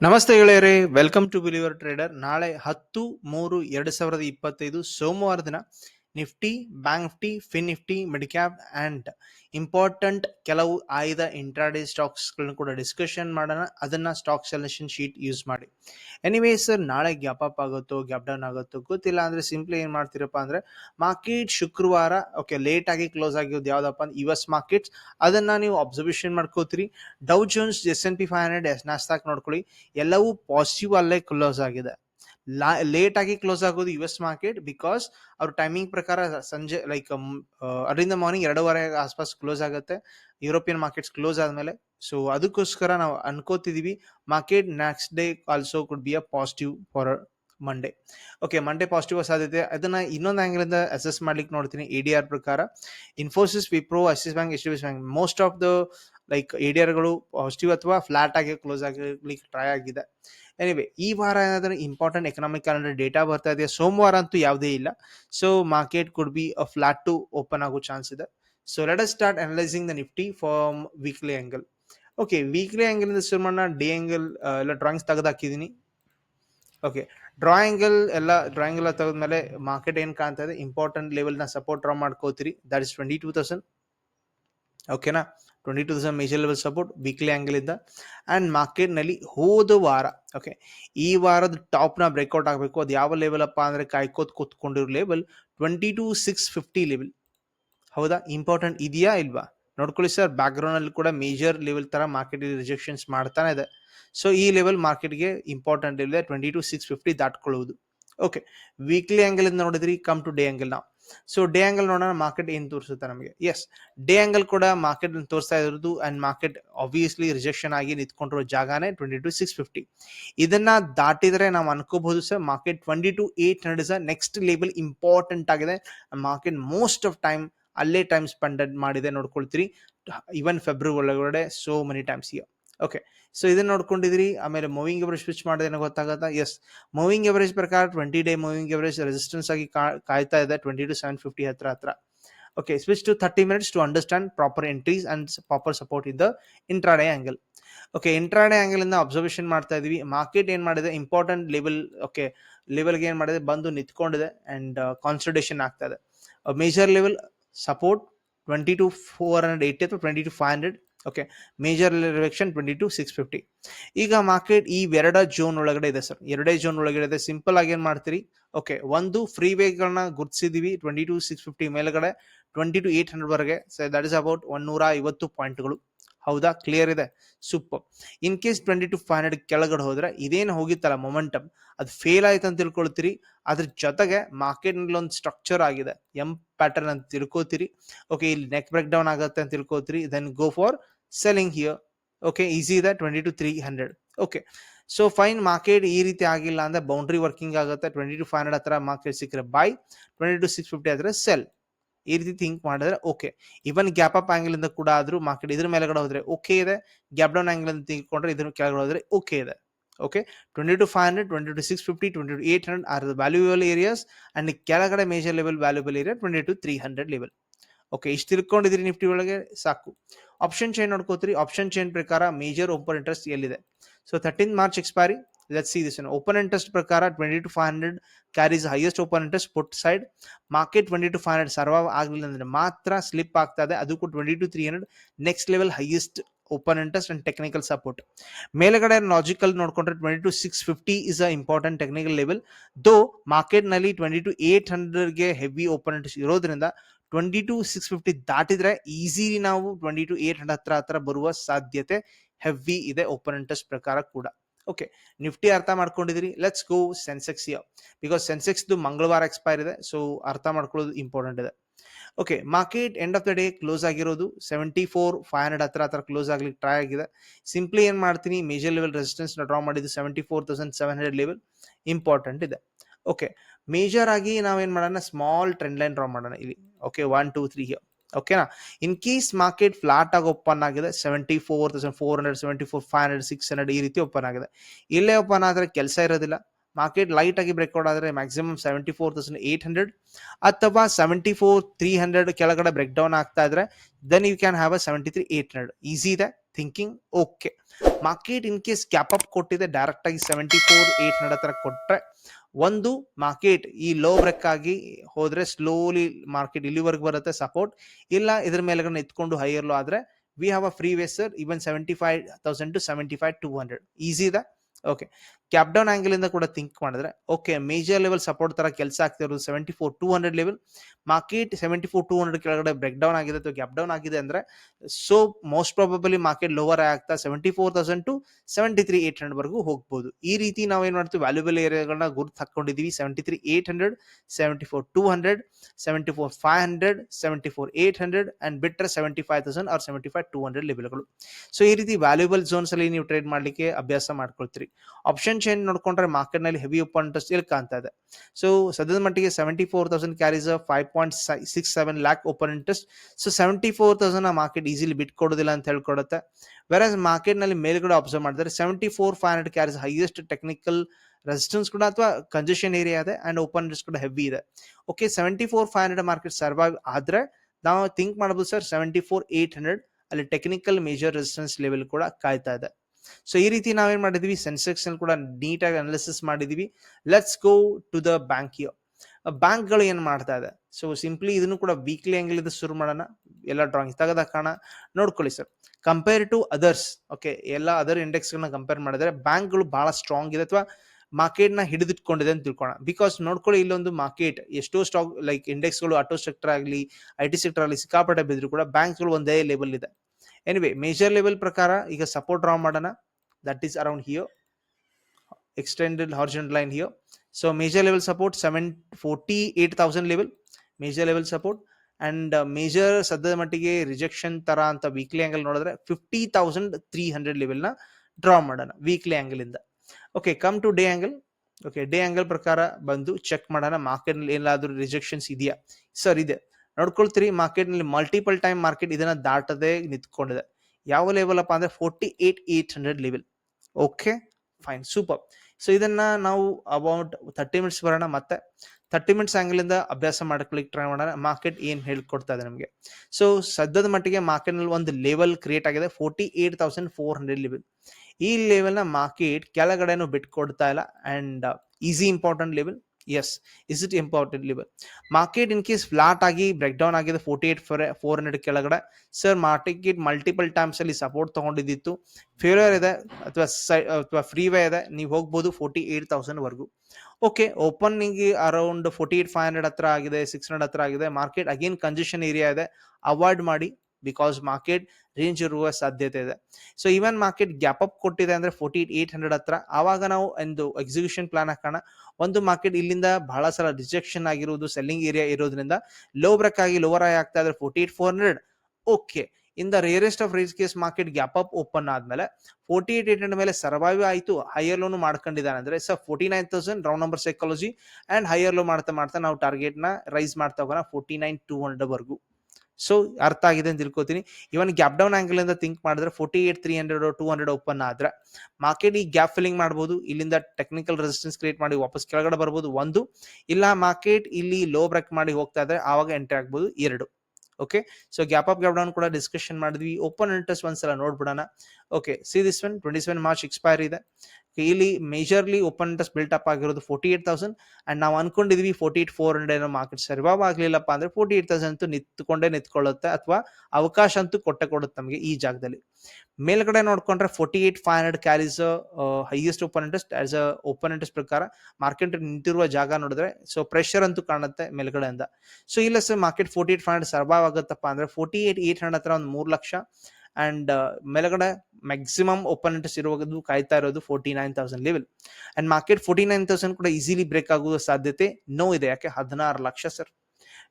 ನಮಸ್ತೆ ಗೆಳೆಯರೇ welcome to believer trader ನಾಳೆ ಹತ್ತು ಮೂರು ಎರಡು ಸಾವಿರದ ಇಪ್ಪತ್ತೈದು ಸೋಮವಾರ ದಿನ Nifty, bank Nifty, fin Nifty, midcap, and important ಕೆಲವು ಆಯ್ದ ಇಂಟ್ರಾಡೇ ಸ್ಟಾಕ್ಸ್ಗಳನ್ನ ಕೂಡ ಡಿಸ್ಕಷನ್ ಮಾಡೋಣ. ಅದನ್ನ ಸ್ಟಾಕ್ ಸೆಲೆಕ್ಷನ್ ಶೀಟ್ ಯೂಸ್ ಮಾಡಿ. ಎನಿವೇ ಸರ್, ನಾಳೆ ಗ್ಯಾಪ್ ಅಪ್ ಆಗುತ್ತೋ, ಗ್ಯಾಪ್ ಡೌನ್ ಆಗುತ್ತೋ ಗೊತ್ತಿಲ್ಲ ಅಂದ್ರೆ ಸಿಂಪ್ಲಿ ಏನು ಮಾಡ್ತೀರಪ್ಪ ಅಂದ್ರೆ ಮಾರ್ಕೆಟ್ ಶುಕ್ರವಾರ, ಓಕೆ, ಲೇಟ್ ಆಗಿ ಕ್ಲೋಸ್ ಆಗಿರೋದು ಯಾವುದಪ್ಪ ಅಂದ್ರೆ ಯು ಎಸ್ ಮಾರ್ಕೆಟ್ಸ್. ಅದನ್ನ ನೀವು ಅಬ್ಸರ್ವೇಷನ್ ಮಾಡ್ಕೋತೀರಿ. Dow Jones, S and P five hundred S Nasdaq ನೋಡ್ಕೊಳ್ಳಿ. ಎಲ್ಲವೂ ಪಾಸಿಟಿವ್ ಅಲ್ಲೇ ಕ್ಲೋಸ್ ಆಗಿದೆ. ಲೇಟ್ ಆಗಿ ಕ್ಲೋಸ್ ಆಗೋದು ಯು ಎಸ್ ಮಾರ್ಕೆಟ್ ಬಿಕಾಸ್ ಅವ್ರ ಟೈಮಿಂಗ್ ಪ್ರಕಾರ ಸಂಜೆ ಲೈಕ್ ಅದರಿಂದ ಮಾರ್ನಿಂಗ್ ಎರಡೂವರೆ ಆಸ್ಪಾಸ್ ಕ್ಲೋಸ್ ಆಗುತ್ತೆ. ಯುರೋಪಿಯನ್ ಮಾರ್ಕೆಟ್ಸ್ ಕ್ಲೋಸ್ ಆದ್ಮೇಲೆ. ಸೊ ಅದಕ್ಕೋಸ್ಕರ ನಾವು ಅನ್ಕೋತಿದೀವಿ market next day also could be a positive for Monday okay Monday positive ಸಾಧ್ಯತೆ. ಅದನ್ನ ಇನ್ನೊಂದು ಆಂಗಲ್ ಇಂದ ಅಸೆಸ್ ಮಾಡ್ಲಿಕ್ಕೆ ನೋಡ್ತೀನಿ ಎ ಡಿ ಆರ್ ಪ್ರಕಾರ. Infosys Wipro Axis bank H D bank most of the like A D ಆರ್ಗಳು positive ಅಥವಾ flat ಆಗಿ close ಆಗಲಿಕ್ಕೆ ಟ್ರೈ ಆಗಿದೆ. ಎನಿವೆ ಈ ವಾರ ಏನಾದರೂ ಇಂಪಾರ್ಟೆಂಟ್ ಎಕನಾಮಿಕ್ ಕ್ಯಾಲೆಂಡರ್ ಡೇಟಾ ಬರ್ತಾ ಇದೆ ಸೋಮವಾರ ಅಂತೂ ಯಾವುದೇ ಇಲ್ಲ. So market could be a flat to open ಆಗೋ ಚಾನ್ಸ್ ಇದೆ. So let us start analysing the Nifty from weekly angle okay weekly angle ಇಂದ ಶುರು ಮಾಡೋಣ. ಡೇ ಆ್ಯಂಗಲ್ ಎಲ್ಲ ಡ್ರಾಯಿಂಗ್ಸ್ ತೆಗೆದು ಹಾಕಿದ್ದೀನಿ. ಓಕೆ ಡ್ರಾಯಿಂಗಲ್ ಎಲ್ಲ ಡ್ರಾಯಿಂಗ್ ಎಲ್ಲ ತೆಗೆದ್ಮೇಲೆ ಮಾರ್ಕೆಟ್ ಏನು ಕಾಣ್ತಾ ಇದೆ? ಇಂಪಾರ್ಟೆಂಟ್ ಲೆವೆಲ್ನ ಸಪೋರ್ಟ್ ಡ್ರಾ ಮಾಡ್ಕೋತೀರಿ. That is twenty two thousand ಓಕೆನಾ twenty two thousand major level support weekly angle ಇದ್ದ ಆ್ಯಂಡ್ ಮಾರ್ಕೆಟ್ನಲ್ಲಿ ಹೋದ ವಾರ ಓಕೆ ಈ ವಾರದ ಟಾಪ್ನ ಬ್ರೇಕ್ಔಟ್ ಆಗಬೇಕು, ಅದು ಯಾವ ಲೆವೆಲ್ ಅಪ್ಪ ಅಂದರೆ ಕಾಯ್ಕೋತ್ ಕೂತ್ಕೊಂಡಿರೋ level twenty two six fifty level ಹೌದಾ? ಇಂಪಾರ್ಟೆಂಟ್ ಇದೆಯಾ ಇಲ್ವಾ? ನೋಡ್ಕೊಳ್ಳಿ ಸರ್ ಬ್ಯಾಕ್ಗ್ರೌಂಡ್ ಅಲ್ಲಿ ಕೂಡ ಮೇಜರ್ ಲೆವೆಲ್ ಥರ ಮಾರ್ಕೆಟ್ ರಿಜೆಕ್ಷನ್ಸ್ ಮಾಡ್ತಾನೆ ಇದೆ. ಸೊ ಈ ಲೆವೆಲ್ ಮಾರ್ಕೆಟ್ಗೆ ಇಂಪಾರ್ಟೆಂಟ್ ಇದೆ ಟ್ವೆಂಟಿ ಟು ಸಿಕ್ಸ್ ಫಿಫ್ಟಿ ದಾಟ್ಕೊಳ್ಳುವುದು. ಓಕೆ ವೀಕ್ಲಿ ಆ್ಯಂಗಲಿಂದ ನೋಡಿದ್ರಿ ಕಮ್ ಟು ಡೇ ಆ್ಯಂಗಲ್ ನಾವು ಸೊ ಡೇ ಆಂಗಲ್ ನೋಡೋಣ ಮಾರ್ಕೆಟ್ ಏನು ತೋರಿಸುತ್ತೆ ನಮಗೆ? ಎಸ್ ಡೇ ಆಂಗಲ್ ಕೂಡ ಮಾರ್ಕೆಟ್ ತೋರಿಸ್ತಾ ಇರೋದು ಅಂಡ್ ಮಾರ್ಕೆಟ್ ಆಬ್ವಿಯಸ್ಲಿ ರಿಜೆಕ್ಷನ್ ಆಗಿ ನಿಂತ್ಕೊಂಡಿರೋ ಜಾಗನೇ ಟ್ವೆಂಟಿ ಟು ಸಿಕ್ಸ್ ಫಿಫ್ಟಿ ಇದನ್ನ ದಾಟಿದ್ರೆ ನಾವು ಅನ್ಕೋಬಹುದು sir market twenty two eight hundred next level important ಆಗಿದೆ. ಮಾರ್ಕೆಟ್ ಮೋಸ್ಟ್ ಆಫ್ ಟೈಮ್ ಅಲ್ಲೇ ಟೈಮ್ ಸ್ಪೆಂಡ್ ಮಾಡಿದೆ ನೋಡ್ಕೊಳ್ತೀರಿ. ಇವನ್ ಫೆಬ್ರವರಿ ಒಳಗಡೆ so many times here okay so ಇದನ್ನ ನೋಡ್ಕೊಂಡಿದ್ರಿ ಆಮೇಲೆ ಮೂವಿಂಗ್ ಎವರೇಜ್ ಸ್ವಿಚ್ ಮಾಡಿದ್ರೆ ಗೊತ್ತಾಗತ್ತಾ? ಎಸ್ ಮೂವಿಂಗ್ ಎವರೇಜ್ ಪ್ರಕಾರ twenty day moving average resistance ಆಗಿ ಕಾಯ್ತಾ ಇದೆ ಟ್ವೆಂಟಿ ಟು ಸೆವೆನ್ ಫಿಫ್ಟಿ ಹತ್ರ ಹತ್ರ. Okay switch to thirty minutes to understand proper entries and proper support in the intraday angle okay intraday angle ಇಂದ observation ಮಾಡ್ತಾ ಇದೀವಿ. Market ಏನ್ ಮಾಡಿದೆ? ಇಂಪಾರ್ಟೆಂಟ್ ಲೆವೆಲ್ ಓಕೆ ಲೆವೆಲ್ಗೆ ಏನ್ ಮಾಡಿದೆ? ಬಂದು ನಿಂತ್ಕೊಂಡಿದೆ ಅಂಡ್ ಕಾನ್ಸಂಟ್ರೇಷನ್ ಆಗ್ತಾ ಇದೆ. Major level support twenty two four hundred eighty ಅಥವಾ twenty two five hundred okay major rejection twenty two six fifty ಈಗ ಮಾರ್ಕೆಟ್ ಈ ಎರಡ ಜೋನ್ ಒಳಗಡೆ ಇದೆ ಸರ್ ಎರಡೇ ಜೋನ್ ಒಳಗಡೆ ಇದೆ. ಸಿಂಪಲ್ ಆಗಿ ಏನು ಮಾಡ್ತೀರಿ? ಓಕೆ ಒಂದು ಫ್ರೀ ವೇಗಳನ್ನ ಗುರುತಿಸಿದೀವಿ ಟ್ವೆಂಟಿ ಟು ಸಿಕ್ಸ್ ಫಿಫ್ಟಿ ಮೇಲ್ಗಡೆ ಟ್ವೆಂಟಿ ಟು ಏಟ್ ಹಂಡ್ರೆಡ್ ವರೆಗೆ ಸೊ ದಟ್ ಇಸ್ ಅಬೌಟ್ ಒನ್ನೂರ ಐವತ್ತು ಪಾಯಿಂಟ್ಗಳು ಹೌದಾ? ಕ್ಲಿಯರ್ ಇದೆ? Super in case twenty two five hundred ಕೆಳಗಡೆ ಹೋದ್ರೆ ಇದೇನು ಹೋಗಿತ್ತಲ್ಲ ಮೊಮೆಂಟಮ್ ಅದು ಫೇಲ್ ಆಯ್ತು ಅಂತ ತಿಳ್ಕೊಳ್ತೀರಿ. ಅದ್ರ ಜೊತೆಗೆ ಮಾರ್ಕೆಟ್ನಲ್ಲಿ ಒಂದು ಸ್ಟ್ರಕ್ಚರ್ ಆಗಿದೆ. ಎಂ ಪ್ಯಾಟರ್ನ್ ಅಂತ ತಿಳ್ಕೊತೀರಿ ಓಕೆ ಇಲ್ಲಿ ನೆಕ್ ಬ್ರೇಕ್ ಡೌನ್ ಆಗುತ್ತೆ ಅಂತ ತಿಳ್ಕೊತೀರಿ then go for selling here okay easy ಇದೆ. Twenty two three hundred okay so fine market ಈ ರೀತಿ ಆಗಿಲ್ಲ ಅಂದ್ರೆ ಬೌಂಡ್ರಿ ವರ್ಕಿಂಗ್ ಆಗುತ್ತೆ. ಟ್ವೆಂಟಿ ಟು ಫೈವ್ ಹಂಡ್ರೆಡ್ ಹತ್ರ ಮಾರ್ಕೆಟ್ ಸಿಕ್ಕರೆ buy twenty two six fifty ಆದರೆ ಸೆಲ್ ಈ ರೀತಿ ಥಿಂಕ್ ಮಾಡಿದ್ರೆ okay even gap up angle ಇಂದ ಕೂಡ ಆದ್ರೂ ಮಾರ್ಕೆಟ್ ಇದ್ರ ಮೇಲೆಗಡೆ ಹೋದ್ರೆ ಓಕೆ ಇದೆ. ಗ್ಯಾಪ್ ಡೌನ್ ಆಂಗಲ್ ಅಂತ ತಿಳ್ಕೊಂಡ್ರೆ ಇದ್ರ ಕೆಳಗಡೆ ಹೋದ್ರೆ ಓಕೆ ಇದೆ. Okay twenty two five hundred twenty two six fifty twenty two eight hundred are valuable areas and ಕೆಳಗಡೆ major level valuable area twenty two three hundred level okay ಇಷ್ಟು ತಿಳ್ಕೊಂಡಿದ್ರಿ Nifty ಒಳಗೆ? ಸಾಕು. ಆಪ್ಷನ್ ಚೈನ್ ನೋಡ್ಕೋತೀರಿ. Option chain ಪ್ರಕಾರ major open interest ಎಲ್ಲಿದೆ? So thirteen March expiry let's see this open interest ಪ್ರಕಾರ twenty two five hundred carries highest open interest put side market twenty two five hundred survive ಆಗಲಿಲ್ಲ ಅಂದರೆ ಮಾತ್ರ slip ಆಗ್ತಾ ಇದೆ ಅದಕ್ಕೂ twenty two three hundred next level highest open interest and technical support ಮೇಲೆಗಡೆ logical ನೋಡ್ಕೊಂಡ್ರೆ twenty two six fifty is a important technical level though ಮಾರ್ಕೆಟ್ನಲ್ಲಿ twenty two eight ಹಂಡ್ರೆಡ್ಗೆ ಹೆವಿ ಓಪನ್ ಇಂಟ್ರೆಸ್ಟ್ ಇರೋದ್ರಿಂದ ಟ್ವೆಂಟಿ ಟು ಸಿಕ್ಸ್ ಫಿಫ್ಟಿ ದಾಟಿದ್ರೆ easy ನಾವು twenty two eight hundred ಹತ್ರ ಹತ್ರ ಬರುವ ಸಾಧ್ಯತೆ ಹೆವಿ ಇದೆ ಓಪನ್ ಇಂಟ್ರೆಸ್ಟ್ ಪ್ರಕಾರ ಕೂಡ ಓಕೆ ನಿಫ್ಟಿ ಅರ್ಥ ಮಾಡ್ಕೊಂಡಿದ್ರಿ. Let's go Sensex because Sensex ಮಂಗಳವಾರ ಎಕ್ಸ್ಪೈರ್ ಇದೆ ಸೊ ಅರ್ಥ ಮಾಡ್ಕೊಳ್ಳೋದು ಇಂಪಾರ್ಟೆಂಟ್ ಇದೆ. Okay market end of the day close ಆಗಿರೋದು. ಸೆವೆಂಟಿ ಫೋರ್ ಫೈವ್ ಹಂಡ್ರೆಡ್ ಹತ್ರ ಹತ್ರ ಕ್ಲೋಸ್ ಆಗ್ಲಿಕ್ಕೆ ಟ್ರೈ ಆಗಿದೆ. ಸಿಂಪ್ಲಿ ಏನು ಮಾಡ್ತೀನಿ? ಮೇಜರ್ ಲೆವೆಲ್ ರೆಸಿಸ್ಟೆನ್ಸ್ ಡ್ರಾ ಮಾಡಿದ್ದು seventy four thousand seven hundred level important ಇದೆ. ಓಕೆ ಮೇಜರ್ ಆಗಿ ನಾವೇನ್ ಮಾಡೋಣ? ಸ್ಮಾಲ್ ಟ್ರೆಂಡ್ ಲೈನ್ ಡ್ರಾ ಮಾಡೋಣ ಇಲ್ಲಿ. Okay one two three here ಓಕೆನಾ ಇನ್ ಕೇಸ್ ಮಾರ್ಕೆಟ್ ಫ್ಲಾಟ್ ಆಗಿ ಓಪನ್ ಆಗಿದೆ seventy four thousand four hundred seventy four five hundred six hundred ಈ ರೀತಿ ಓಪನ್ ಆಗಿದೆ. ಇಲ್ಲೇ ಓಪನ್ ಆದ್ರೆ ಕೆಲಸ ಇರೋದಿಲ್ಲ. ಮಾರ್ಕೆಟ್ ಲೈಟ್ ಆಗಿ ಬ್ರೇಕ್ಔಟ್ ಆದರೆ maximum seventy four thousand eight hundred ಅಥವಾ ಸೆವೆಂಟಿ ಫೋರ್ ತ್ರೀ ಹಂಡ್ರೆಡ್ ಕೆಳಗಡೆ ಬ್ರೇಕ್ ಡೌನ್ ಆಗ್ತಾ ಇದ್ರೆ then you can have a seventy three eight hundred easy ಇದೆ thinking okay market in case gap up ಕೊಟ್ಟಿದೆ direct ಆಗಿ seventy four eight hundred ಹತ್ರ ಕೊಟ್ರೆ ಒಂದು ಮಾರ್ಕೆಟ್ ಈ ಲೋ ಬ್ರೇಕ್ ಆಗಿ ಹೋದ್ರೆ ಸ್ಲೋಲಿ ಮಾರ್ಕೆಟ್ ಇಲ್ಲಿವರೆಗೆ ಬರುತ್ತೆ ಸಪೋರ್ಟ್ ಇಲ್ಲ ಇದ್ರ ಮೇಲ್ಗಡೆ ಎತ್ಕೊಂಡು ಹೈಯರ್ ಲೋ ಆದ್ರೆ we have a free way sir even seventy five thousand two seventy five two hundred easy ಇದೆ. ಓಕೆ ಕ್ಯಾಪ್ ಡೌನ್ ಆಂಗಲ್ ಇಂದ ಕೂಡ ಥಿಂಕ್ ಮಾಡಿದ್ರೆ ಓಕೆ ಮೇಜರ್ ಲೆವೆಲ್ ಸಪೋರ್ಟ್ ತರ ಕೆಲಸ ಆಗ್ತಿರೋದು seventy four two hundred level market seventy four two hundred ಕೆಳಗಡೆ break down ಆಗಿದೆ ಅಥವಾ ಗ್ಯಾಪ್ ಡೌನ್ ಆಗಿದೆ ಅಂದ್ರೆ so most probably market lower ಆಗ್ತಾ seventy four thousand to seventy three eight hundred ವರೆಗೂ ಹೋಗ್ಬೋದು. ಈ ರೀತಿ ನಾವು ಏನ್ ಮಾಡ್ತೀವಿ ವ್ಯಾಲ್ಯೂಬಲ್ ಏರಿಯಾಗಳನ್ನ ಗುರುತು ಹಾಕೊಂಡಿದೀವಿ. Seventy three eight hundred seventy four two hundred seventy four five hundred seventy four eight hundred and ಬಿಟ್ರೆ seventy five thousand or seventy five two hundred ಲೆವೆಲ್ಗಳು so ಈ ರೀತಿ ವ್ಯಾಲ್ಯೂಬಲ್ ಝೋನ್ಸ್ ಅಲ್ಲಿ ನೀವು ಟ್ರೇಡ್ ಮಾಡ್ಲಿಕ್ಕೆ ಅಭ್ಯಾಸ ಮಾಡ್ಕೊಳ್ತೀರಿ. ಆಪ್ಷನ್ ಚೇಂಜ್ ನೋಡ್ಕೊಂಡ್ರೆ ಮಾರ್ಕೆಟ್ನಲ್ಲಿ ಹೆವಿ ಓಪನ್ ಇಂಟ್ರೆಸ್ಟ್ ಇಲ್ಲಿ ಕಾಣ್ತಾ ಇದೆ. ಸೊ ಸದ್ಯದ ಮಟ್ಟಿಗೆ seventy four thousand carries five point six seven lakh open interest so seventy four thousand market easily ಬಿಟ್ ಕೊಡೋದಿಲ್ಲ ಅಂತ ಹೇಳ್ಕೊಡುತ್ತೆ. ವೆರಸ್ ಮಾರ್ಕೆಟ್ನಲ್ಲಿ ಮೇಲ್ಗಡೆ ಅಬ್ಸರ್ವ್ ಮಾಡಿದ್ರೆ seventy four five hundred carries highest technical resistance ಕೂಡ ಅಥವಾ ಕಂಜೆಷನ್ ಏರಿಯಾ ಇದೆ ಅಂಡ್ ಓಪನ್ ಇಂಟ್ರೆಸ್ಟ್ ಕೂಡ ಹೆವಿ ಇದೆ. Okay seventy four five hundred market survive ಆದ್ರೆ ನಾವು ಥಿಂಕ್ ಮಾಡಬಹುದು sir seventy four eight hundred ಅಲ್ಲಿ ಟೆಕ್ನಿಕಲ್ ಮೇಜರ್ ರೆಸಿಸ್ಟೆನ್ಸ್ ಲೆವೆಲ್ ಕೂಡ ಕಾಯ್ತಾ ಇದೆ. ಸೊ ಈ ರೀತಿ ನಾವೇನ್ ಮಾಡಿದ್ವಿ? ಸೆನ್ಸೆಕ್ಸ್ ಕೂಡ ನೀಟಾಗಿ ಅನಾಲಿಸಿಸ್ ಮಾಡಿದ್ವಿ. Let's go to the bank bank ಬ್ಯಾಂಕ್ಗಳು ಏನ್ ಮಾಡ್ತಾ ಇದೆ? ಸೊ ಸಿಂಪ್ಲಿ ಇದನ್ನು ಕೂಡ ವೀಕ್ಲಿ ಆಂಗಲ್ ಇದು ಶುರು ಮಾಡೋಣ. ಎಲ್ಲ ಡ್ರಾಯಿಂಗ್ ತೆಗೆದ ಕಾರಣ. ನೋಡ್ಕೊಳ್ಳಿ sir compare to others okay ಎಲ್ಲ ಅದರ್ ಇಂಡೆಕ್ಸ್ ಗಳನ್ನ ಕಂಪೇರ್ ಮಾಡಿದ್ರೆ ಬ್ಯಾಂಕ್ಗಳು ಬಹಳ ಸ್ಟ್ರಾಂಗ್ ಇದೆ ಅಥವಾ ಮಾರ್ಕೆಟ್ನ ಹಿಡಿದಿಟ್ಕೊಂಡಿದೆ ಅಂತ ತಿಳ್ಕೋಣ ಬಿಕಾಸ್ ನೋಡ್ಕೊಳ್ಳಿ ಇಲ್ಲೊಂದು ಮಾರ್ಕೆಟ್ ಎಷ್ಟೋ ಸ್ಟಾಕ್ ಲೈಕ್ ಇಂಡೆಕ್ಸ್ಗಳು ಆಟೋ ಸೆಕ್ಟರ್ ಆಗಲಿ ಐ ಟಿ ಸೆಕ್ಟರ್ ಆಗಲಿ ಸಿಕ್ಕಾಪಟ್ಟೆ ಬಿದ್ರು ಕೂಡ ಬ್ಯಾಂಕ್ಗಳು ಒಂದೇ ಲೆವೆಲ್ ಇದೆ. ಎನಿವೆ ಮೇಜರ್ ಲೆವೆಲ್ ಪ್ರಕಾರ ಈಗ ಸಪೋರ್ಟ್ ಡ್ರಾ ಮಾಡೋಣ. That is around here extended horizontal line here so major level support seven forty eight thousand level major level support and major ಸದ್ಯದ ಮಟ್ಟಿಗೆ ರಿಜೆಕ್ಷನ್ ತರ ಅಂತ ವೀಕ್ಲಿ ಆ್ಯಂಗಲ್ ನೋಡಿದ್ರೆ fifty thousand three hundred ಲೆವೆಲ್ನ draw ಮಾಡೋಣ weekly angle ಇಂದ. Okay come to day angle okay day angle ಪ್ರಕಾರ ಬಂದು ಚೆಕ್ ಮಾಡೋಣ. ಮಾರ್ಕೆಟ್ ಏನಾದ್ರೂ ರಿಜೆಕ್ಷನ್ಸ್ ಇದೆಯಾ? ಸರ್ ಇದೆ. ನೋಡ್ಕೊಳ್ತೀರಿ, ಮಾರ್ಕೆಟ್ನಲ್ಲಿ ಮಲ್ಟಿಪಲ್ ಟೈಮ್ ಮಾರ್ಕೆಟ್ ಇದನ್ನ ದಾಟದೆ ನಿಂತ್ಕೊಂಡಿದೆ. ಯಾವ ಲೆವೆಲ್ ಅಪ್ಪ ಅಂದ್ರೆ forty eight eight hundred level okay fine super so ಇದನ್ನ ನಾವು ಅಬೌಟ್ ತರ್ಟಿ ಮಿನಿಟ್ಸ್ ಬರೋಣ ಮತ್ತೆ. ತರ್ಟಿ ಮಿನಿಟ್ಸ್ ಆಂಗಲ್ ಇಂದ ಅಭ್ಯಾಸ ಮಾಡ್ಕೊಳ್ಳಿಕ್ಕೆ ಟ್ರೈ ಮಾಡೋಣ. ಮಾರ್ಕೆಟ್ ಏನ್ ಹೇಳ್ಕೊಡ್ತಾ ಇದೆ ನಮಗೆ. ಸೊ ಸದ್ಯದ ಮಟ್ಟಿಗೆ ಮಾರ್ಕೆಟ್ನಲ್ಲಿ ಒಂದು ಲೆವೆಲ್ ಕ್ರಿಯೇಟ್ ಆಗಿದೆ forty eight thousand four hundred level ಈ ಲೆವೆಲ್ ಮಾರ್ಕೆಟ್ ಕೆಳಗಡೆನೂ ಬಿಟ್ಕೊಡ್ತಾ ಇಲ್ಲ and easy important level yes is it important level market in case flat ಆಗಿ ಬ್ರೇಕ್ ಡೌನ್ ಆಗಿದೆ forty eight four four hundred ಕೆಳಗಡೆ ಸರ್ ಮಾರ್ಕೆಟ್ ಮಲ್ಟಿಪಲ್ ಟೈಮ್ಸ್ ಅಲ್ಲಿ support ತಗೊಂಡಿದ್ದಿತ್ತು. Favour ಇದೆ, ಅಥವಾ ಅಥವಾ ಫ್ರೀ ವೇ ಇದೆ, ನೀವು ಹೋಗ್ಬೋದು ಫೋರ್ಟಿ ಏಟ್ ತೌಸಂಡ್ ವರ್ಗು. Okay opening around forty eight five hundred ಹತ್ರ ಆಗಿದೆ ಸಿಕ್ಸ್ ಹಂಡ್ರೆಡ್ ಹತ್ರ ಆಗಿದೆ. ಮಾರ್ಕೆಟ್ ಅಗೇನ್ ಕಂಜೆಷನ್ ಏರಿಯಾ ಇದೆ. ಅವಾಯ್ಡ್ ಮಾಡಿ. ಬಿಕಾಸ್ ಮಾರ್ಕೆಟ್ ರೇಂಜ್ ಇರುವ ಸಾಧ್ಯತೆ ಇದೆ. So even market gap up ಕೊಟ್ಟಿದೆ ಅಂದ್ರೆ ಫೋರ್ಟಿ ಏಟ್ ಹಂಡ್ರೆಡ್ ಹತ್ರ. ಆವಾಗ ನಾವು ಒಂದು ಎಕ್ಸಿಕ್ಯೂಷನ್ ಪ್ಲಾನ್ ಹಾಕೋಣ. ಒಂದು ಮಾರ್ಕೆಟ್ ಇಲ್ಲಿಂದ ಬಹಳ ಸಲ ರಿಜೆಕ್ಷನ್ ಆಗಿರುವುದು ಸೆಲ್ಲಿಂಗ್ ಏರಿಯಾ ಇರೋದ್ರಿಂದ ಲೋ ಬ್ರೇಕ್ ಆಗಿ ಲೋವರ್ ಆಗಿ ಆಗ್ತಾ ಇದ್ರೆ forty eight four hundred okay in the rarest of rare case market gap up open ಆದ್ಮೇಲೆ ಫೋರ್ಟಿ ಏಟ್ ಏಟ್ ಮೇಲೆ ಸರ್ವೈವ್ ಆಯಿತು. ಹೈಯರ್ ಲೋನು ಮಾಡ್ಕೊಂಡಿದ್ದಾನೆ ಅಂದ್ರೆ sir forty nine thousand round number psychology and higher low ಮಾಡ್ತಾ ಮಾಡ್ತಾ ನಾವು ಟಾರ್ಗೆಟ್ನ ರೈಸ್ ಮಾಡ್ತಾ ಹೋಗೋಣ. ಫೋರ್ಟಿ ನೈನ್ ಟೂ ಹಂಡ್ರೆಡ್ ವರ್ಗು. ಸೊ ಅರ್ಥ ಆಗಿದೆ ಅಂತ ತಿಳ್ಕೊತೀನಿ. ಇವನ್ ಗ್ಯಾಪ್ ಡೌನ್ ಆಂಗಲ್ ಇಂದ ಥಿಂಕ್ ಮಾಡಿದ್ರೆ forty eight three hundred two hundred open ಆದ್ರೆ ಮಾರ್ಕೆಟ್ ಈ ಗ್ಯಾಪ್ ಫಿಲ್ಲಿಂಗ್ ಮಾಡಬಹುದು ಇಲ್ಲಿಂದ ಟೆಕ್ನಿಕಲ್ ರೆಸಿಸ್ಟೆನ್ಸ್ ಕ್ರಿಯೇಟ್ ಮಾಡಿ ವಾಪಸ್ ಕೆಳಗಡೆ ಬರ್ಬೋದು ಒಂದು. ಇಲ್ಲ ಮಾರ್ಕೆಟ್ ಇಲ್ಲಿ ಲೋ ಬ್ರೇಕ್ ಮಾಡಿ ಹೋಗ್ತಾ ಇದ್ರೆ ಆವಾಗ ಎಂಟ್ರಿ ಆಗ್ಬೋದು ಎರಡು. Okay so gap up gap down ಕೂಡ ಡಿಸ್ಕಷನ್ ಮಾಡಿದ್ವಿ. ಓಪನ್ ಇಂಟ್ರೆಸ್ಟ್ ಒಂದ್ಸಲ ನೋಡ್ಬಿಡೋಣ. Okay see this one twenty seven March expire ಇದೆ. ಇಲ್ಲಿ majorly open interest built up ಆಗಿರೋದು ಫೋರ್ಟಿ ಏಟ್ ತೌಸಂಡ್ ಅಂಡ್ ನಾವು ಅನ್ಕೊಂಡಿದ್ವಿ forty eight four hundred market survive ಆಗಲಿಲ್ಲಪ್ಪ ಅಂದ್ರೆ forty eight thousand ಅಂತೂ ನಿಂತ್ಕೊಂಡೇ ನಿಂತ್ಕೊಳ್ಳುತ್ತೆ ಅಥವಾ ಅವಕಾಶ ಅಂತೂ ಕೊಟ್ಟೆ ಕೊಡುತ್ತೆ ನಮಗೆ ಈ ಜಾಗದಲ್ಲಿ ಮೇಲ್ಗಡೆ ನೋಡ್ಕೊಂಡ್ರೆ forty eight five hundred carries highest open interest as a open interest ಪ್ರಕಾರ ಮಾರ್ಕೆಟ್ ನಿಂತಿರುವ ಜಾಗ ನೋಡಿದ್ರೆ ಸೊ ಪ್ರೆಷರ್ ಅಂತೂ ಕಾಣುತ್ತೆ ಮೇಲ್ಗಡೆಯಿಂದ ಸೊ ಇಲ್ಲ sir market forty eight five hundred survive ಆಗುತ್ತಪ್ಪ ಅಂದ್ರೆ ಫೋರ್ಟಿ ಏಟ್ ಏಟ್ ಹಂಡ್ರೆಡ್ ಹತ್ರ ಒಂದು ಮೂರು ಲಕ್ಷ ಅಂಡ್ ಮೇಲ್ಗಡೆ ಮ್ಯಾಕ್ಸಿಮಮ್ ಓಪನ್ ಇಂಟ್ರೆಸ್ಟ್ ಇರುವುದು ಕಾಯ್ತಾ ಇರೋದು forty nine thousand level and market forty nine thousand ಕೂಡ ಈಸಿಲಿ ಬ್ರೇಕ್ ಆಗುವ ಸಾಧ್ಯತೆ ನೋ ಇದೆ. ಯಾಕೆ? ಹದಿನಾರು ಲಕ್ಷ ಸರ್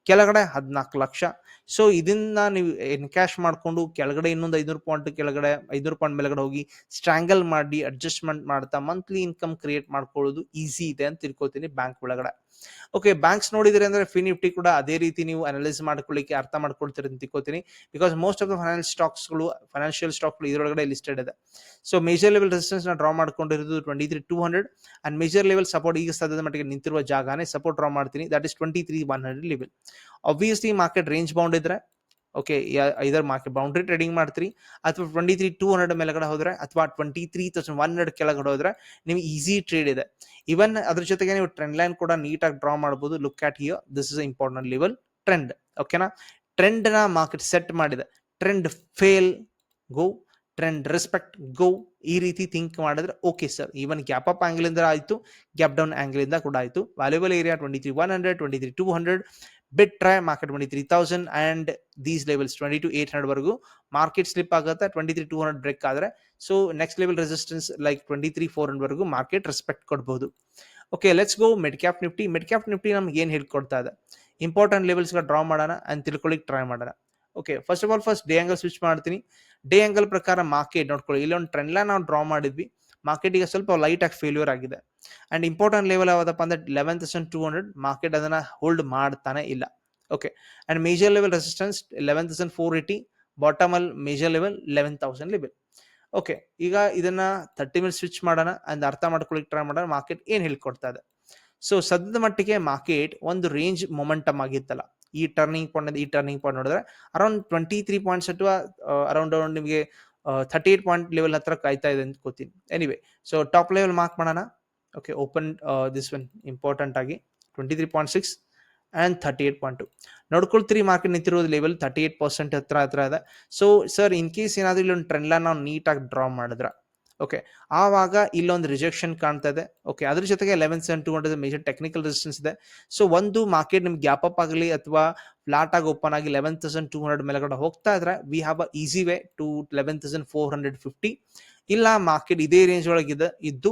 ಕೆಳಗಡೆ ಹದಿನಾಲ್ಕು ಲಕ್ಷ. ಸೊ ಇದನ್ನ ನೀವು ಎನ್ಕ್ಯಾಶ್ ಮಾಡಿಕೊಂಡು ಕೆಳಗಡೆ ಇನ್ನೊಂದು ಐನೂರು ಪಾಯಿಂಟ್ ಕೆಳಗಡೆ, ಐನೂರು ಪಾಯಿಂಟ್ ಮೇಲ್ಗಡೆ ಹೋಗಿ ಸ್ಟ್ರಾಂಗಲ್ ಮಾಡಿ ಅಡ್ಜಸ್ಟ್ಮೆಂಟ್ ಮಾಡ್ತಾ ಮಂತ್ಲಿ ಇನ್ಕಮ್ ಕ್ರಿಯೇಟ್ ಮಾಡ್ಕೊಳ್ಳೋದು ಈಸಿ ಇದೆ ಅಂತ ತಿಳ್ಕೊತೀನಿ ಬ್ಯಾಂಕ್ ಒಳಗಡೆ. ಓಕೆ ಬ್ಯಾಂಕ್ಸ್ ನೋಡಿದ್ರೆ ಅಂದ್ರೆ ಫಿ ನಿಫ್ಟಿ ಕೂಡ ಅದೇ ರೀತಿ ನೀವು ಅನಲೈಸ್ ಮಾಡ್ಕೊಳ್ಳಿಕ್ಕೆ ಅರ್ಥ ಮಾಡ್ಕೊಳ್ತೀರಿ ಅಂತ ತಿಳ್ಕೊತೀನಿ. Because most of the finance ಸ್ಟಾಕ್ಸ್ಗಳು financial ಸ್ಟಾಕ್ಗಳು ಇದರೊಳಗಡೆ ಲಿಸ್ಟೆಡ್ ಇದೆ. ಸೊ ಮೇಜರ್ ಲೆವೆಲ್ ರೆಸಿಸ್ಟೆನ್ಸ್ನ ಡ್ರಾ ಮಾಡ್ಕೊಂಡಿರೋದು twenty three two hundred and major level support ಈಗ ಸದ್ಯದ ಮಟ್ಟಿಗೆ ನಿಂತಿರುವ ಜಾಗನೇ ಸಪೋರ್ಟ್ ಡ್ರಾ ಮಾಡ್ತೀನಿ. That is twenty three one hundred level obviously market range bound ಇದ್ರೆ okay either market boundary trading ಮಾಡ್ತೀರಿ. ಅಥವಾ ಟ್ವೆಂಟಿ ತ್ರೀ ಟೂ ಹಂಡ್ರೆಡ್ ಮೇಲೆಗಡೆ ಹೋದ್ರೆ, ಅಥವಾ twenty three thousand one hundred ಕೆಳಗಡೆ ಹೋದ್ರೆ, ನಿಮ್ಗೆ ಈಸಿ ಟ್ರೇಡ್ ಇದೆ. ಇವನ್ ಅದ್ರ ಜೊತೆಗೆ ನೀವು ಟ್ರೆಂಡ್ ಲೈನ್ ಕೂಡ ನೀಟಾಗಿ ಡ್ರಾ ಮಾಡ್ಬೋದು. Look at here this is important level trend ಓಕೆನಾ ಟ್ರೆಂಡ್ನ? ಮಾರ್ಕೆಟ್ ಸೆಟ್ ಮಾಡಿದೆ. Trend fail go trend respect go ಈ ರೀತಿ ಥಿಂಕ್ ಮಾಡಿದ್ರೆ okay sir even gap up angle ಇಂದ ಆಯ್ತು ಗ್ಯಾಪ್ ಡೌನ್ ಆಂಗಲ್ ಇಂದ ಕೂಡ ಆಯಿತು. Valuable area twenty three one hundred twenty three two hundred bit try market twenty three thousand and these levels twenty two eight hundred ವರೆಗೂ market slip ಆಗುತ್ತೆ twenty three two hundred break ಆದರೆ. So next level resistance like twenty three four hundred ವರೆಗೂ market respect ಕೊಡ್ಬೋದು. Okay let's go mid cap Nifty mid cap Nifty ನಮ್ಗೆ ಏನು ಹೇಳ್ಕೊಡ್ತಾ ಇದೆ? Important ಲೆವೆಲ್ಸ್ಗೆ ಡ್ರಾ ಮಾಡೋಣ ಅಂಡ್ ತಿಳ್ಕೊಳ್ಳಿಕ್ ಟ್ರೈ ಮಾಡೋಣ. Okay first of all first day angle switch ಮಾಡ್ತೀನಿ. ಡೇ ಆಂಗಲ್ ಪ್ರಕಾರ ಮಾರ್ಕೆಟ್ ನೋಡ್ಕೊಳ್ಳಿ. ಇಲ್ಲೊಂದು ಟ್ರೆಂಡ್ ಲೈನ್ ನಾವು ಡ್ರಾ ಮಾಡಿದ್ವಿ. ಮಾರ್ಕೆಟ್ ಈಗ ಸ್ವಲ್ಪ ಲೈಟ್ ಆಗಿ ಫೇಲ್ಯೂರ್ ಆಗಿದೆ. ಅಂಡ್ ಇಂಪಾರ್ಟೆಂಟ್ ಲೆವೆಲ್ ಯಾವುದಪ್ಪ ಅಂದ್ರೆ eleven thousand two hundred market ಅದನ್ನ ಹೋಲ್ಡ್ ಮಾಡ್ತಾನೆ ಇಲ್ಲ. Okay and major level resistance eleven thousand four eighty bottom ಅಲ್ಲಿ major level eleven thousand level okay ಈಗ ಇದನ್ನ ತರ್ಟಿ ಮಿನಿಟ್ ಸ್ವಿಚ್ ಮಾಡೋಣ ಅಂಡ್ ಅರ್ಥ ಮಾಡ್ಕೊಳ್ಳಿಕ್ಕೆ ಟ್ರೈ ಮಾಡೋಣ. ಮಾರ್ಕೆಟ್ ಏನು ಹೇಳ್ಕೊಡ್ತಾ ಇದೆ? ಸೊ ಸದ್ಯದ ಮಟ್ಟಿಗೆ ಮಾರ್ಕೆಟ್ ಒಂದು ರೇಂಜ್ ಮೊಮೆಂಟಮ್ ಆಗಿತ್ತಲ್ಲ. ಈ ಟರ್ನಿಂಗ್ ಪಾಯಿಂಟ್ ಈ ಟರ್ನಿಂಗ್ ಪಾಯಿಂಟ್ ನೋಡಿದ್ರೆ ಅರೌಂಡ್ ಟ್ವೆಂಟಿ ತ್ರೀ ಪಾಯಿಂಟ್ಸ್ ಅಥವಾ ಅರೌಂಡ್ ಅರೌಂಡ್ ನಿಮಗೆ ಥರ್ಟಿ ಏಟ್ ಪಾಯಿಂಟ್ ಲೆವೆಲ್ ಹತ್ರ ಕಾಯ್ತಾ ಇದೆ ಅಂತ ಗೊತ್ತೀನಿ anyway so top level mark ಮಾಡೋಣ okay open this one important ಆಗಿ twenty three point six and thirty eight point two ನೋಡ್ಕೊಳ್ತೀರಿ market ನಿಂತಿರೋದು ಲೆವೆಲ್ ತರ್ಟಿ ಏಟ್ ಪರ್ಸೆಂಟ್ ಹತ್ರ ಹತ್ರ ಇದೆ. ಸೊ ಸರ್ ಇನ್ ಕೇಸ್ ಏನಾದರೂ ಇಲ್ಲೊಂದು ಟ್ರೆಂಡ್ ಲೈನ್ ನಾವು ನೀಟಾಗಿ ಡ್ರಾ ಮಾಡಿದ್ರ? ಓಕೆ ಆವಾಗ ಇಲ್ಲೊಂದು ರಿಜೆಕ್ಷನ್ ಕಾಣ್ತಾ ಇದೆ. ಓಕೆ ಅದ್ರ ಜೊತೆಗೆ eleven seven two hundred major technical resistance ಇದೆ. ಸೊ ಒಂದು ಮಾರ್ಕೆಟ್ ನಿಮ್ಗೆ ಗ್ಯಾಪ್ ಅಪ್ ಆಗಲಿ ಅಥವಾ ಫ್ಲಾಟ್ ಆಗಿ ಓಪನ್ ಆಗಿ ಲೆವೆನ್ ತೌಸಂಡ್ ಟೂ ಹಂಡ್ರೆಡ್ ಮೇಲೆಗಡೆ ಹೋಗ್ತಾ ಇದ್ರೆ we have a easy way to eleven thousand four hundred fifty ಇಲ್ಲ ಮಾರ್ಕೆಟ್ ಇದೇ ರೇಂಜ್ ಒಳಗಿದೆ ಇದ್ದು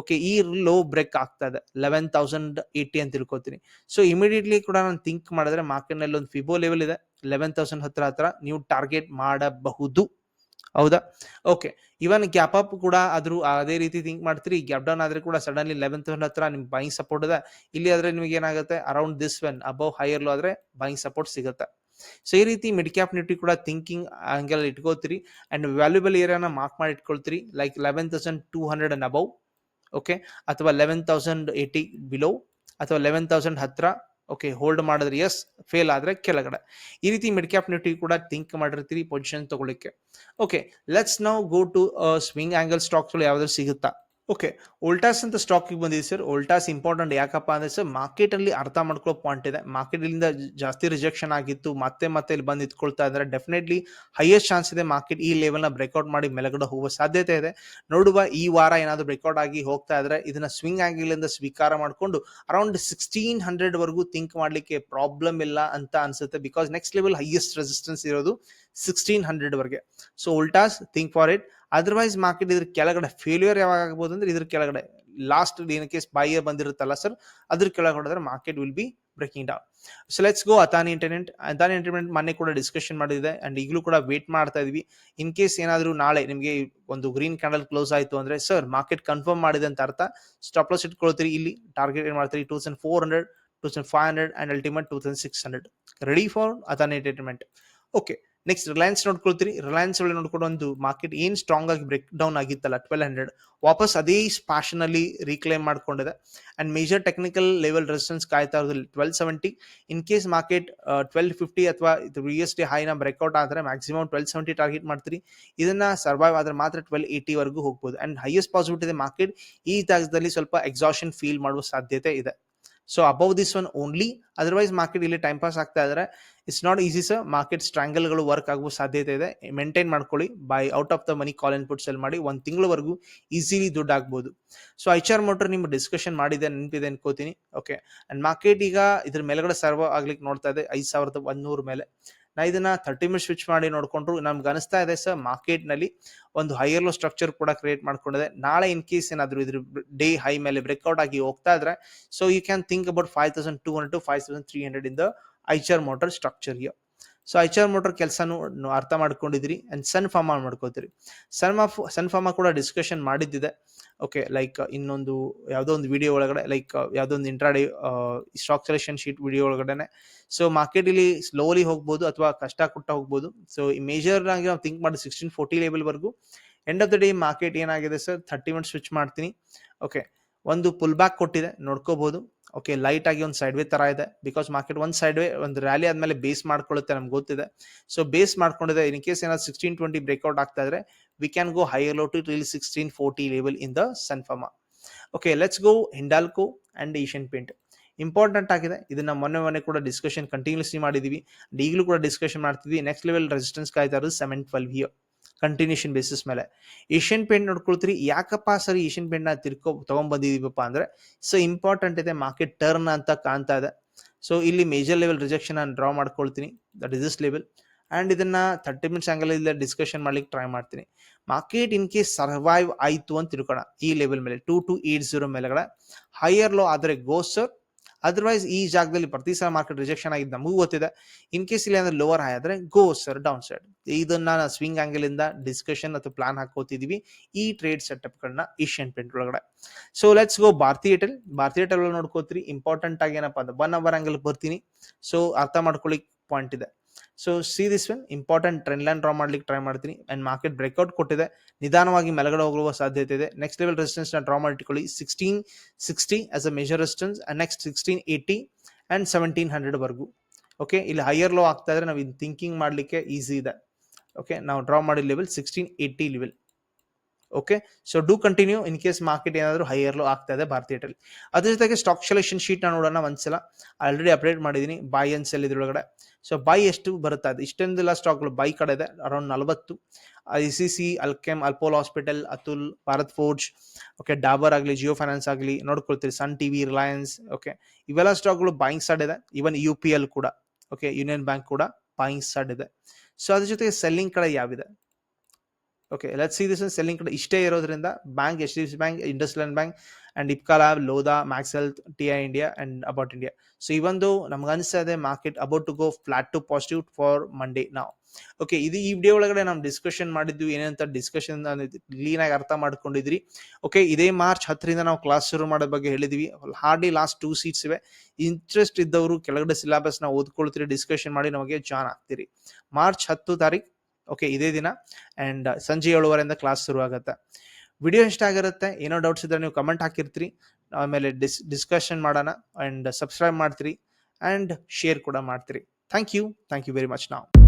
ಓಕೆ ಈ ಲೋ ಬ್ರೇಕ್ ಆಗ್ತಾ ಇದೆ. ಲೆವೆನ್ ತೌಸಂಡ್ ಏಯ್ಟಿ ಅಂತ ತಿಳ್ಕೊತೀನಿ. ಸೊ ಇಮಿಡಿಯೇಟ್ಲಿ ಕೂಡ ನಾನು ಥಿಂಕ್ ಮಾಡಿದ್ರೆ ಮಾರ್ಕೆಟ್ನಲ್ಲಿ ಒಂದು ಫಿಬೋ ಲೆವೆಲ್ ಇದೆ. ಲೆವೆನ್ ತೌಸಂಡ್ ಹತ್ರ ಹತ್ರ ನೀವು ಟಾರ್ಗೆಟ್ ಮಾಡಬಹುದು. ಹೌದಾ? ಓಕೆ ಇವನ್ ಗ್ಯಾಪ್ ಅಪ್ ಕೂಡ ಆದ್ರೂ ಅದೇ ರೀತಿ ಥಿಂಕ್ ಮಾಡ್ತೀರಿ. ಗ್ಯಾಪ್ ಡೌನ್ ಆದ್ರೆ ಕೂಡ ಸಡನ್ಲಿ ಲೆವೆನ್ ತೌಸಂಡ್ ಹತ್ರ ನಿಮ್ ಬೈಂಗ್ ಸಪೋರ್ಟ್ ಇದೆ. ಇಲ್ಲಿ ಆದ್ರೆ ನಿಮಗೆ ಏನಾಗುತ್ತೆ? Around this when above higher low ಆದ್ರೆ ಬೈಂಗ್ ಸಪೋರ್ಟ್ ಸಿಗುತ್ತೆ. ಸೊ ಈ ರೀತಿ ಮಿಡ್ ಕ್ಯಾಪ್ ನಿಫ್ಟಿ ಕೂಡ ಥಿಂಕಿಂಗ್ ಆಂಗಲ್ ಇಟ್ಕೋತೀರಿ. ಅಂಡ್ ವ್ಯಾಲ್ಯೂಬಲ್ ಏರಿಯಾನ ಮಾರ್ಕ್ ಮಾಡಿ ಇಟ್ಕೊಳ್ತೀರಿ. Like eleven thousand two hundred and above okay ಅಥವಾ ಲೆವೆನ್ ತೌಸಂಡ್ ಏಯ್ಟಿ ಬಿಲೋ ಅಥವಾ ಲೆವೆನ್ ತೌಸಂಡ್ ಹತ್ರ ಓಕೆ ಹೋಲ್ಡ್ ಮಾಡಿದ್ರೆ ಎಸ್ ಫೇಲ್ ಆದ್ರೆ ಕೆಳಗಡೆ. ಈ ರೀತಿ ಮಿಡ್ ಕ್ಯಾಪ್ ನಿಫ್ಟಿ ಕೂಡ ಥಿಂಕ್ ಮಾಡಿರ್ತೀರಿ ಪೊಸಿಷನ್ ತಗೊಳ್ಳಿಕ್ಕೆ. ಓಕೆ ಲೆಟ್ಸ್ ನಾವು ಗೋ ಟು ಸ್ವಿಂಗ್ ಆಂಗಲ್ ಸ್ಟಾಕ್ಸ್ಗಳು ಯಾವ್ದಾದ್ರು ಸಿಗುತ್ತಾ? ಓಕೆ ಓಲ್ಟಾಸ್ ಅಂತ ಸ್ಟಾಕಿಗೆ ಬಂದಿದೆ ಸರ್ ಓಲ್ಟಾಸ್ ಇಂಪಾರ್ಟೆಂಟ್ ಯಾಕಪ್ಪ ಅಂದ್ರೆ ಸರ್ ಮಾರ್ಕೆಟ್ ಅಲ್ಲಿ ಅರ್ಥ ಮಾಡ್ಕೊಳ್ಳೋ ಪಾಯಿಂಟ್ ಇದೆ. ಮಾರ್ಕೆಟ್ ಇಲ್ಲಿಂದ ಜಾಸ್ತಿ ರಿಜೆಕ್ಷನ್ ಆಗಿತ್ತು. ಮತ್ತೆ ಮತ್ತೆ ಇಲ್ಲಿ ಬಂದು ಇದ್ಕೊಳ್ತಾ ಇದ್ದಾರೆ. ಡೆಫಿನೆಟ್ಲಿ ಹೈಯೆಸ್ಟ್ ಚಾನ್ಸ್ ಇದೆ ಮಾರ್ಕೆಟ್ ಈ ಲೆವೆಲ್ನ ಬ್ರೇಕ್ಔಟ್ ಮಾಡಿ ಮೇಲಗಡೆ ಹೋಗುವ ಸಾಧ್ಯತೆ ಇದೆ. ನೋಡುವ ಈ ವಾರ ಏನಾದರೂ ಬ್ರೇಕ್ಔಟ್ ಆಗಿ ಹೋಗ್ತಾ ಇದ್ರೆ ಇದನ್ನ ಸ್ವಿಂಗ್ ಆಂಗಲ್ ಇಂದ ಸ್ವೀಕಾರ ಮಾಡಿಕೊಂಡು ಅರೌಂಡ್ ಸಿಕ್ಸ್ಟೀನ್ ಹಂಡ್ರೆಡ್ ವರೆಗೂ ಥಿಂಕ್ ಮಾಡ್ಲಿಕ್ಕೆ ಪ್ರಾಬ್ಲಮ್ ಇಲ್ಲ ಅಂತ ಅನ್ಸುತ್ತೆ. Because next level highest resistance ಇರೋದು ಸಿಕ್ಸ್ಟೀನ್ ಹಂಡ್ರೆಡ್ ವರೆಗೆ. So ಉಲ್ಟಾಸ್ think for it otherwise market ಇದ್ರ ಕೆಳಗಡೆ ಫೇಲ್ಯೂರ್ ಯಾವಾಗ ಆಗ್ಬೋದು ಅಂದ್ರೆ ಇದ್ರ ಕೆಳಗಡೆ. ಲಾಸ್ಟ್ ಇನ್ ಕೇಸ್ ಬೈಯರ್ ಬಂದಿರುತ್ತಲ್ಲ ಸರ್ ಅದ್ರ ಕೆಳಗಡೆ market will be breaking down so let's go Adani internet Adani internet ಮೊನ್ನೆ ಕೂಡ ಡಿಸ್ಕಷನ್ ಮಾಡಿದೆ ಅಂಡ್ ಈಗಲೂ ಕೂಡ ವೇಟ್ ಮಾಡ್ತಾ ಇದೀವಿ. ಇನ್ ಕೇಸ್ ಏನಾದರೂ ನಾಳೆ ನಿಮಗೆ ಒಂದು ಗ್ರೀನ್ ಕ್ಯಾಂಡಲ್ ಕ್ಲೋಸ್ ಆಯಿತು ಅಂದ್ರೆ ಸರ್ ಮಾರ್ಕೆಟ್ ಕನ್ಫರ್ಮ್ ಮಾಡಿದೆ ಅಂತ ಅರ್ಥ. ಸ್ಟಾಪ್ ಲಾಸ್ ಇಟ್ಕೊಳ್ತೀರಿ ಇಲ್ಲಿ. ಟಾರ್ಗೆಟ್ ಏನ್ ಮಾಡ್ತೀರಿ? Two thousand four hundred two thousand five hundred and ultimate two thousand six hundred ready for Adani entertainment okay next Reliance ನೋಡ್ಕೊಳ್ತೀರಿ. Reliance ಒಳಗೆ ನೋಡ್ಕೊಂಡು ಒಂದು ಮಾರ್ಕೆಟ್ ಏನ್ ಸ್ಟ್ರಾಂಗ್ ಆಗಿ ಬ್ರೇಕ್ ಡೌನ್ ಆಗಿತ್ತಲ್ಲ ಟ್ವೆಲ್ ಹಂಡ್ರೆಡ್ ವಾಪಸ್ ಅದೇ ಫ್ಯಾಷನ್ ಅಲ್ಲಿ ರೀಕ್ಲೈಮ್ ಮಾಡ್ಕೊಂಡಿದೆ. And major technical level resistance ಕಾಯ್ತಾ ಇರೋದು twelve seventy in case market twelve fifty ಅಥವಾ ವಿ ಎಸ್ ಟಿ ಹೈನ ಬ್ರೇಕ್ಔಟ್ ಆದರೆ ಮ್ಯಾಕ್ಸಿಮಮ್ ಟ್ವೆಲ್ ಸೆವೆಂಟಿ ಟಾರ್ಗೆಟ್ ಮಾಡ್ತೀರಿ. ಇದನ್ನ ಸರ್ವೈವ್ ಆದ್ರೆ ಮಾತ್ರ ಟ್ವೆಲ್ ಏಯ್ಟಿ ವರೆಗೂ ಹೋಗ್ಬೋದು. ಅಂಡ್ ಹೈಯೆಸ್ಟ್ ಪಾಸಿಬಿಲಿಟಿ ಇದೆ ಮಾರ್ಕೆಟ್ ಈ ಜಾಗದಲ್ಲಿ ಸ್ವಲ್ಪ ಎಕ್ಸಾಷನ್ ಫೀಲ್ ಮಾಡುವ ಸಾಧ್ಯತೆ ಇದೆ. So above this one only otherwise market ಇಲ್ಲಿ ಟೈಮ್ ಪಾಸ್ ಆಗ್ತಾ ಇದ್ರೆ it's not easy sir market ಸ್ಟ್ರಾಂಗಲ್ಗಳು work ಆಗುವ ಸಾಧ್ಯತೆ ಇದೆ. ಮೇಂಟೈನ್ ಮಾಡ್ಕೊಳ್ಳಿ. Buy out of the money call input sell ಮಾಡಿ. ಒಂದು ತಿಂಗಳವರೆಗೂ ಈಸಿಲಿ ದುಡ್ಡು ಆಗ್ಬೋದು. ಸೊ ಐಚ್ ಆರ್ ಮೋಟರ್ ನಿಮ್ಮ ಡಿಸ್ಕಷನ್ ಮಾಡಿದೆ, ನೆನಪಿದೆ ಅನ್ಕೋತೀನಿ. ಓಕೆ ಅಂಡ್ ಮಾರ್ಕೆಟ್ ಈಗ ಇದ್ರ ಮೇಲೆಗಡೆ ಸರ್ವ್ ಆಗ್ಲಿಕ್ಕೆ ನೋಡ್ತಾ ಇದೆ. ಐದು ಸಾವಿರದ ಒಂದೂರ ಮೇಲೆ. ನಾ ಇದನ್ನ ಥರ್ಟಿ ಮಿನಿಟ್ ಸ್ವಿಚ್ ಮಾಡಿ ನೋಡ್ಕೊಂಡ್ರು. ನಮ್ಗೆ ಅನಿಸ್ತಾ ಇದೆ ಸರ್ ಮಾರ್ಕೆಟ್ನಲ್ಲಿ ಒಂದು ಹೈಯರ್ ಲೋ ಸ್ಟ್ರಕ್ಚರ್ ಕೂಡ ಕ್ರಿಯೇಟ್ ಮಾಡ್ಕೊಂಡಿದೆ. ನಾಳೆ ಇನ್ ಕೇಸ್ ಏನಾದ್ರು ಇದ್ರ ಡೇ ಹೈ ಮೇಲೆ ಬ್ರೇಕ್ಔಟ್ ಆಗಿ ಹೋಗ್ತಾ ಇದ್ರೆ so you can think about five thousand two hundred to five thousand three hundred in the Eicher Motor structure so Eicher Motor ಕೆಲಸನೂ ಅರ್ಥ ಮಾಡ್ಕೊಂಡಿದ್ರಿ ಅಂಡ್ ಸನ್ ಫಾರ್ಮಾ ಮಾಡ್ಕೋತೀರಿ. ಸನ್ ಸನ್ ಫಾರ್ಮಾ ಕೂಡ discussion ಮಾಡಿದ್ದಿದೆ. ಓಕೆ ಲೈಕ್ ಇನ್ನೊಂದು ಯಾವುದೋ ಒಂದು video ಒಳಗಡೆ ಲೈಕ್ ಯಾವುದೋ ಒಂದು intraday stock selection sheet video ಒಳಗಡೆ ಸೊ ಮಾರ್ಕೆಟ್ ಇಲ್ಲಿ ಸ್ಲೋಲಿ ಹೋಗ್ಬೋದು ಅಥವಾ ಕಷ್ಟ ಕೊಟ್ಟ ಹೋಗ್ಬೋದು. ಸೊ ಈ ಮೇಜರ್ ಆಗಿ ನಾವು ಥಿಂಕ್ ಮಾಡಿ sixteen forty ಲೆವೆಲ್ವರೆಗೂ end of the day market ಏನಾಗಿದೆ ಸರ್ ಥರ್ಟಿ ಮಿನಿಟ್ಸ್ ಸ್ವಿಚ್ ಮಾಡ್ತೀನಿ. ಓಕೆ ಒಂದು ಪುಲ್ ಬ್ಯಾಕ್ ಕೊಟ್ಟಿದೆ ನೋಡ್ಕೋಬಹುದು ಓಕೆ ಲೈಟ್ ಆಗಿ ಒಂದು ಸೈಡ್ ವೇ ತರ ಇದೆ. ಬಿಕಾಸ್ ಮಾರ್ಕೆಟ್ ಒಂದು ಸೈಡ್ ವೇ ಒಂದು ರ್ಯಾಲಿ ಆದ್ಮೇಲೆ ಬೇಸ್ ಮಾಡ್ಕೊಳ್ಳುತ್ತೆ ನಮ್ಗೆ ಗೊತ್ತಿದೆ. ಸೊ ಬೇಸ್ ಮಾಡ್ಕೊಂಡಿದೆ. ಇನ್ ಕೇಸ್ ಏನಾದ್ರು ಸಿಕ್ಸ್ಟೀನ್ ಟ್ವೆಂಟಿ ಬ್ರೇಕ್ಔಟ್ ಆಗ್ತಾ ಇದ್ರೆ we can go higher low to ರಿಲ್ sixteen forty level in the sun pharma okay let's go Hindalco and Asian Paint important ಆಗಿದೆ. ಇದನ್ನ ಮೊನ್ನೆ ಮೊನ್ನೆ ಕೂಡ ಡಿಸ್ಕಷನ್ ಕಂಟಿನ್ಯೂಸ್ಲಿ ಮಾಡಿದೀವಿ. ಈಗಲೂ ಕೂಡ ಡಿಸ್ಕಷನ್ ಮಾಡ್ತಿದ್ವಿ. ನೆಕ್ಸ್ಟ್ ಲೆವೆಲ್ ರೆಸಿಸ್ಟೆನ್ಸ್ ಕಾಯ್ತಾ ಇರೋದು seven twelve year continuation basis ಮೇಲೆ. ಏಷ್ಯನ್ ಪೇಂಟ್ ನೋಡ್ಕೊಳ್ತೀರಿ. ಯಾಕಪ್ಪ ಸರಿ ಏಷ್ಯನ್ ಪೇಂಟ್ನ ತಿರ್ಕೊ ತಗೊಂಡ್ಬಂದಿದೀವಪ್ಪ ಅಂದ್ರೆ ಸೊ ಇಂಪಾರ್ಟೆಂಟ್ ಇದೆ ಮಾರ್ಕೆಟ್ ಟರ್ನ್ ಅಂತ ಕಾಣ್ತಾ ಇದೆ. ಸೊ ಇಲ್ಲಿ ಮೇಜರ್ ಲೆವೆಲ್ ರಿಜೆಕ್ಷನ್ ನಾನು ಡ್ರಾ ಮಾಡ್ಕೊಳ್ತೀನಿ. That is this level and ಇದನ್ನ ತರ್ಟಿ ಮಿನಿಟ್ಸ್ ಇಲ್ಲ ಡಿಸ್ಕಷನ್ ಮಾಡ್ಲಿಕ್ಕೆ ಟ್ರೈ ಮಾಡ್ತೀನಿ. ಮಾರ್ಕೆಟ್ ಇನ್ ಕೇಸ್ ಸರ್ವೈವ್ ಆಯಿತು ಅಂತ ತಿಳ್ಕೋಣ ಈ ಲೆವೆಲ್ ಮೇಲೆ ಟೂ ಟು ಏಟ್ ಜೀರೋ ಮೇಲೆಗಳ. ಹೈಯರ್ ಲೋ ಆದರೆ ಗೋ ಸರ್ ಅದರ್ವೈಸ್ ಈ ಜಾಗದಲ್ಲಿ ಪ್ರತಿ ಸಲ ಮಾರ್ಕೆಟ್ ರಿಜೆಕ್ಷನ್ ಆಗಿದ್ದು ನಮಗೂ ಗೊತ್ತಿದೆ. ಇನ್ ಕೇಸ್ ಇಲ್ಲಿ ಅಂದ್ರೆ ಲೋವರ್ ಹೈ ಆದ್ರೆ ಗೋ ಸರ್ ಡೌನ್ ಸೈಡ್ ಇದನ್ನ ಸ್ವಿಂಗ್ ಆಂಗಲ್ ಇಂದ ಡಿಸ್ಕಷನ್ ಅಥವಾ ಪ್ಲಾನ್ ಹಾಕೋತಿದೀವಿ. ಈ ಟ್ರೇಡ್ ಸೆಟಪ್ ಗಳನ್ನ ಏಷ್ಯನ್ ಪೇಂಟ್ ಒಳಗಡೆ. So let's go Bharti Airtel Bharti Airtel ನೋಡ್ಕೋತೀರಿ. Important ಆಗಿ ಏನಪ್ಪಾ ಅಂದ್ರೆ ಒನ್ ಅವರ್ ಆಂಗಲ್ ಬರ್ತೀನಿ. ಸೊ ಅರ್ಥ ಮಾಡ್ಕೊಳ್ಳಿಕ್ ಪಾಯಿಂಟ್ ಇದೆ. So see this when important trend line draw ಮಾಡ್ಲಿಕ್ಕೆ ಟ್ರೈ ಮಾಡ್ತೀನಿ. ಆ್ಯಂಡ್ ಮಾರ್ಕೆಟ್ ಬ್ರೇಕ್ಔಟ್ ಕೊಟ್ಟಿದೆ. ನಿಧಾನವಾಗಿ ಮೆಲಗಡೆ ಹೋಗುವ ಸಾಧ್ಯತೆ ಇದೆ. ನೆಕ್ಸ್ಟ್ ಲೆವೆಲ್ ರೆಸಿಸ್ಟೆನ್ಸ್ನ draw ಮಾಡಿಟ್ಕೊಳ್ಳಿ. Sixteen sixty as a major resistance next sixteen eighty and seventeen hundred ವರ್ಗು. ಓಕೆ ಇಲ್ಲಿ ಹೈಯರ್ ಲೋ ಆಗ್ತಾ ಇದ್ರೆ ನಾವು ಥಿಂಕಿಂಗ್ ಮಾಡ್ಲಿಕ್ಕೆ ಈಸಿ ಇದೆ. ಓಕೆ ನಾವು ಡ್ರಾ ಮಾಡಿದ level sixteen eighty level okay so do continue in case market ಏನಾದರೂ ಹೈಯರ್ ಲೋ ಆಗ್ತಾ ಇದೆ ಭಾರತೀಯ ಟೆಲ್ ಅದ್ರ ಜೊತೆಗೆ ಸ್ಟಾಕ್ ಸೆಲೆಕ್ಷನ್ ಶೀಟ್ನ ನೋಡೋಣ ಒಂದ್ಸಲ ಆಲ್ರೆಡಿ ಅಪ್ಡೇಟ್ ಮಾಡಿದ್ದೀನಿ ಬೈ ಅಂಡ್ ಸೆಲ್ ಇದ್ರೊಳಗಡೆ. ಸೊ ಬೈ ಎಷ್ಟು ಬರುತ್ತಾ ಇದೆ? ಇಷ್ಟೊಂದೆಲ್ಲ ಸ್ಟಾಕ್ಗಳು ಬೈ ಕಡೆ ಇದೆ ಅರೌಂಡ್ ನಲವತ್ತು. I C C Alkem Apollo hospital Atul Bharat forge okay Dabur ಆಗಲಿ ಜಿಯೋ ಫೈನಾನ್ಸ್ ಆಗಲಿ, ನೋಡ್ಕೊಳ್ತೀರಿ. ಸನ್ ಟಿವಿ ರಿಲಯನ್ಸ್ ಓಕೆ ಇವೆಲ್ಲ ಸ್ಟಾಕ್ಗಳು ಬಾಯಿಂಗ್ ಸೈಡ್ ಇದೆ. ಇವನ್ ಯು ಪಿ ಎಲ್ ಕೂಡ ಓಕೆ ಯೂನಿಯನ್ ಬ್ಯಾಂಕ್ ಕೂಡ ಬಾಯಿಂಗ್ ಸೈಡ್ ಇದೆ. ಸೊ ಅದ್ರ ಜೊತೆಗೆ ಸೆಲ್ಲಿಂಗ್ ಕಡೆ ಯಾವಿದೆ okay let see this selling ಕಡೆ ಇಷ್ಟೇ ಇರೋದ್ರಿಂದ bank H D F C bank IndusInd bank and Ipca lab Lodha Max Health T I India and about India so ಇವೊಂದು ನಮ್ಗೆ ಅನಿಸ್ತಾ ಇದೆ market about to go flat to positive for Monday ನಾವು okay ಇದು ಈ video ಒಳಗಡೆ ನಾವು discussion ಮಾಡಿದ್ವಿ ಏನಂತ ಡಿಸ್ಕಷನ್ ಕ್ಲೀನ್ ಆಗಿ ಅರ್ಥ ಮಾಡ್ಕೊಂಡಿದ್ರಿ. ಓಕೆ ಇದೇ ಮಾರ್ಚ್ ಹತ್ತರಿಂದ ನಾವು ಕ್ಲಾಸ್ ಶುರು ಮಾಡೋ ಬಗ್ಗೆ ಹೇಳಿದ್ವಿ. ಹಾರ್ಡ್ಲಿ ಲಾಸ್ಟ್ ಟೂ ಸೀಟ್ಸ್ ಇವೆ. ಇಂಟ್ರೆಸ್ಟ್ ಇದ್ದವರು ಕೆಳಗಡೆ ಸಿಲೆಬಸ್ನ ಓದ್ಕೊಳ್ತೀರಿ ಡಿಸ್ಕಷನ್ ಮಾಡಿ ನಮಗೆ ಜಾಯ್ನ್ ಆಗ್ತೀರಿ. ಮಾರ್ಚ್ ಹತ್ತು ತಾರೀಕು ಓಕೆ ಇದೇ ದಿನ. ಅಂಡ್ ಸಂಜೆ ಏಳುವರೆಯಿಂದ ಕ್ಲಾಸ್ ಶುರುವಾಗುತ್ತೆ. ವಿಡಿಯೋ ಇಷ್ಟ ಆಗಿರುತ್ತೆ, ಏನೋ ಡೌಟ್ಸ್ ಇದ್ದರೆ ನೀವು ಕಮೆಂಟ್ ಹಾಕಿರ್ತೀರಿ. ಆಮೇಲೆ ಡಿಸ್ ಡಿಸ್ಕಷನ್ ಮಾಡೋಣ ಆ್ಯಂಡ್ ಸಬ್ಸ್ಕ್ರೈಬ್ ಮಾಡ್ತೀರಿ ಆ್ಯಂಡ್ ಶೇರ್ ಕೂಡ ಮಾಡ್ತೀರಿ. Thank you thank you very much ನಾವು